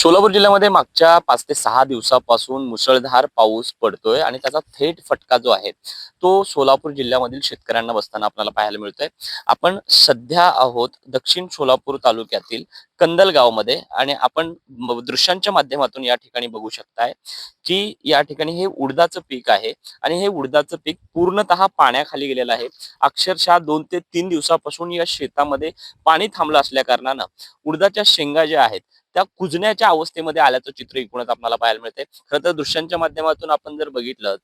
सोलापूर जिल्ह्यामध्ये मागच्या पाच ते सहा दिवसापासून मुसळधार पाऊस पडतोय आणि त्याचा थेट फटका जो आहे तो सोलापूर जिल्ह्यामधील शेतकऱ्यांना बसताना आपल्याला पाहायला मिळतोय. आपण सध्या आहोत दक्षिण सोलापूर तालुक्यातील कंदलगावमध्ये आणि आपण दृश्यांच्या माध्यमातून या ठिकाणी बघू शकताय की या ठिकाणी हे उडदाचं पीक आहे आणि हे उडदाचं पीक पूर्णतः पाण्याखाली गेलेलं आहे. अक्षरशः दोन ते तीन दिवसापासून या शेतामध्ये पाणी थांबलं असल्या कारणानं उडदाच्या शेंगा ज्या आहेत त्या कुजण्याच्या अवस्थेमध्ये आल्याचं चित्र एकूणच आपल्याला पाहायला मिळते खरं तर दृश्यांच्या माध्यमातून आपण जर बघितलं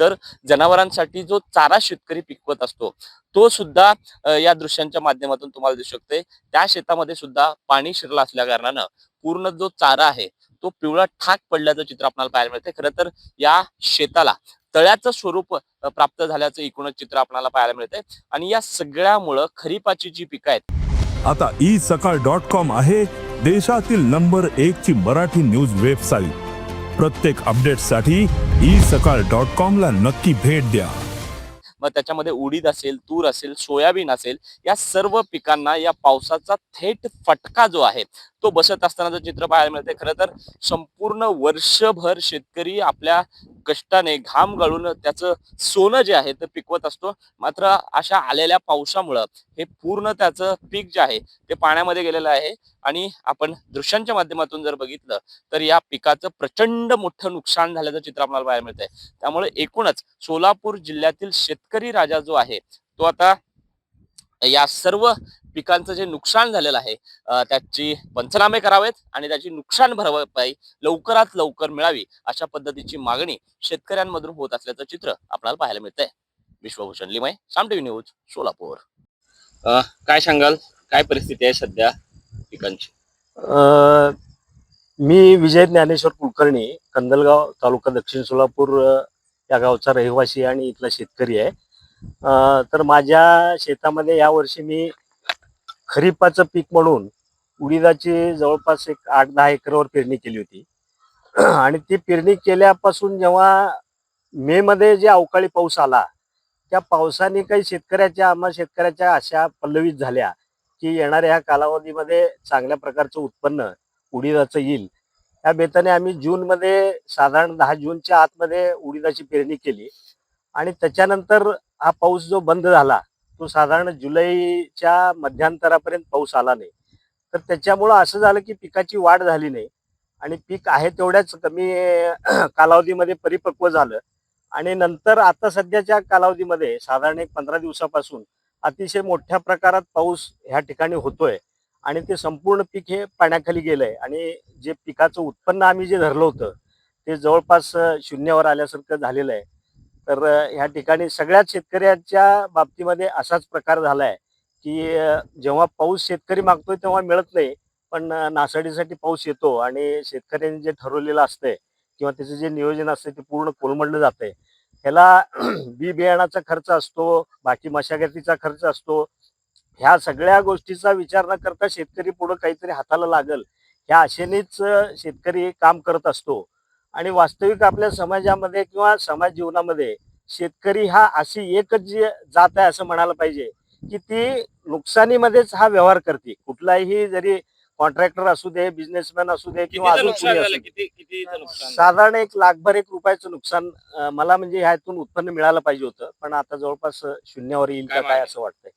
तर जनावरांसाठी जो चारा शेतकरी पिकवत असतो तो सुद्धा या दृश्यांच्या माध्यमातून तुम्हाला दिसू शकते. त्या शेतामध्ये सुद्धा पाणी शिरलं असल्या कारणानं पूर्ण जो चारा आहे तो पिवळा ठाक पडल्याचं चित्र आपल्याला पाहायला मिळते खरं तर या शेताला तळ्याचं स्वरूप प्राप्त झाल्याचं एकूणच चित्र आपल्याला पाहायला मिळते आणि या सगळ्यामुळं खरीपाची जी पिकं आहेत आता ई सकाळ डॉट कॉम आहे देशातील नंबर एक ची मराठी न्यूज वेबसाईट. प्रत्येक अपडेटसाठी ई सकाळ डॉट कॉमला नक्की भेट द्या. मग त्याच्यामध्ये उडीद असेल तूर असेल सोयाबीन असेल या सर्व पिकांना या पावसाचा थेट फटका जो आहे तो बसत असतानाचं चित्र पाहायला मिळते खरं तर संपूर्ण वर्षभर शेतकरी आपल्या कष्टाने घाम गाळून त्याचं सोनं जे आहे ते पिकवत असतो. मात्र अशा आलेल्या पावसामुळं हे पूर्ण त्याचं पीक जे आहे ते पाण्यामध्ये गेलेलं आहे. आणि आपण दृश्यांच्या माध्यमातून जर बघितलं तर या पिकाचं प्रचंड मोठं नुकसान झाल्याचं चित्र आपल्याला पाहायला मिळतंय. त्यामुळे एकूणच सोलापूर जिल्ह्यातील शेतकरी राजा जो आहे तो आता या सर्व पिकांचं जे नुकसान झालेलं आहे त्याची पंचनामे करावेत आणि त्याची नुकसान भरपाई लवकरात लवकर मिळावी अशा पद्धतीची मागणी शेतकऱ्यांमधून होत असल्याचं चित्र आपल्याला पाहायला मिळतंय. Vishwabhushan Limaye Saam TV news Solapur. काय सांगाल? काय परिस्थिती आहे सध्या पिकांची? मी विजय ज्ञानेश्वर कुलकर्णी कंदलगाव तालुका दक्षिण सोलापूर या गावचा रहिवासी आणि इथला शेतकरी आहे. तर माझ्या शेतामध्ये यावर्षी मी खरीपाचं पीक म्हणून उडीदाची जवळपास एक आठ दहा एकरवर पेरणी केली होती. आणि ती पेरणी केल्यापासून जेव्हा मे मध्ये जे अवकाळी पाऊस आला त्या पावसाने काही शेतकऱ्याच्या आम्हा शेतकऱ्याच्या आशा पल्लवित झाल्या की येणाऱ्या ह्या कालावधीमध्ये चांगल्या प्रकारचं उत्पन्न उडीदाचं येईल. या बेताने आम्ही जूनमध्ये साधारण दहा जूनच्या आतमध्ये उडीदाची पेरणी केली. आणि त्याच्यानंतर हा पाऊस जो बंद झाला तो साधारण जुलैच्या मध्यांतरापर्यंत पाऊस आला नाही. तर त्याच्यामुळं असं झालं की पिकाची वाढ झाली नाही. आणि पीक आहे तेवढ्याच कमी कालावधीमध्ये परिपक्व झालं. आणि नंतर आता सध्याच्या कालावधीमध्ये साधारण एक पंधरा दिवसापासून अतिशय मोठ्या प्रकारात पाऊस ह्या ठिकाणी होतोय. आणि ते संपूर्ण पीक हे पाण्याखाली गेलंय. आणि जे पिकाचं उत्पन्न आम्ही जे धरलं होतं ते जवळपास शून्यावर आल्यासारखं झालेलं आहे. तर ह्या ठिकाणी सगळ्याच शेतकऱ्यांच्या बाबतीमध्ये असाच प्रकार झालाय की जेव्हा पाऊस शेतकरी मागतोय तेव्हा मिळत नाही पण नासाडीसाठी पाऊस येतो आणि शेतकऱ्यांनी जे ठरवलेलं असतंय किंवा त्याचं जे नियोजन असतं ते पूर्ण कोलमडलं जातंय. ह्याला बी बियाणाचा खर्च असतो बाकी मशागतीचा खर्च असतो. ह्या सगळ्या गोष्टीचा विचार न करता शेतकरी पुढं काहीतरी हाताला लागल. ह्या आशेनेच शेतकरी काम करत असतो. आणि वास्तविक आपल्या समाजामध्ये किंवा समाज जीवनामध्ये शेतकरी हा अशी एकच जी जात आहे असं म्हणायला पाहिजे की ती नुकसानीमध्येच हा व्यवहार करते. कुठलाही जरी कॉन्ट्रॅक्टर असू दे बिझनेसमॅन असू दे किंवा अजून? साधारण एक लाखभर एक रुपयाचं नुकसान मला म्हणजे ह्यातून उत्पन्न मिळालं पाहिजे होतं. पण आता जवळपास शून्यावर येईल काय का काय? असं वाटतंय.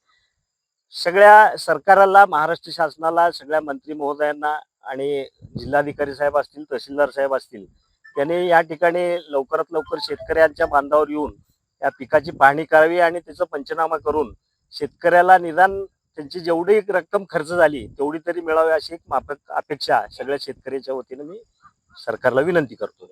सगळ्या सरकाराला महाराष्ट्र शासनाला सगळ्या मंत्री महोदयांना आणि जिल्हाधिकारी साहेब असतील तहसीलदार साहेब असतील त्याने या ठिकाणी लवकरात लवकर शेतकऱ्यांच्या बांधावर येऊन या पिकाची पाहणी करावी आणि त्याचा पंचनामा करून शेतकऱ्याला निदान त्यांची जेवढी रक्कम खर्च झाली तेवढी तरी मिळावी अशी एक माफक अपेक्षा सगळ्या शेतकऱ्याच्या वतीने मी सरकारला विनंती करतो.